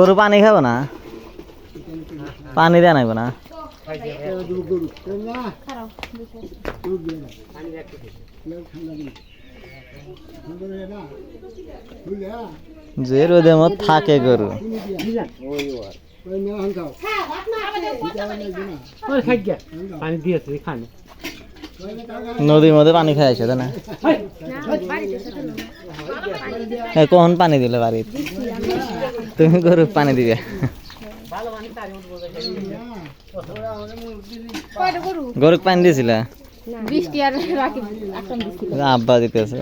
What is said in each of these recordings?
গরু পানি খাব না? পানি দেয়া নাইব না? যে রোদের মধ্যে থাকে গরু। নদীর মধ্যে পানি খাই আছে তাই না? কখন পানি দিলে বাড়িতে? তুমি গরু পানি দিবে। গরু পানি দিয়েছিলে? আব্বা দিতেছে।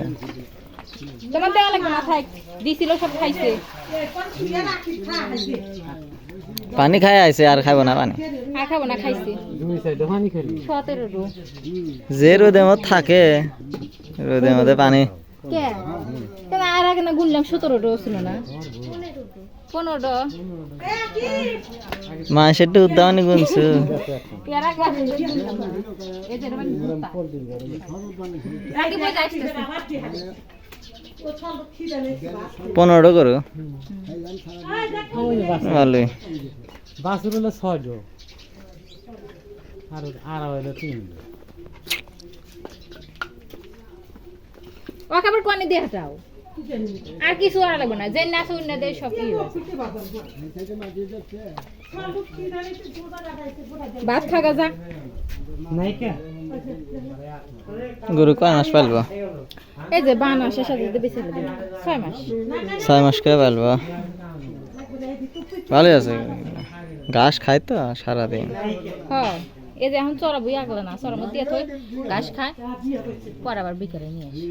পানি খাই আইছে, আর খাব না পানি। যে রোদের মধ্যে থাকে রোদের মধ্যে পানি। আগে না গুনলাম সতেরো রো ছিল না। পনেরো মাসের তো গুনছু। মানে করু। ভালোই। বাসুর হলো ছয় আর তিন ও খাবার কোয়ানি দিয়ে হাঁটাও। আর কিছু আর লাগবে না যে না শুনে দেয় সব কি ভাত খাগা যা নাই কে গরু কয় মাস পালবো? এই যে বান আসে সাথে বেঁচে দেবে ছয় মাস। ছয় মাস করে পালবো? ভালোই আছে। ঘাস খায় তো সারাদিন। হ্যাঁ। এই যে এখন চড়াবই আগলে না মধ্যে দিয়ে থই ঘাস খায় পরে আবার বিকেলে নিয়ে আসি।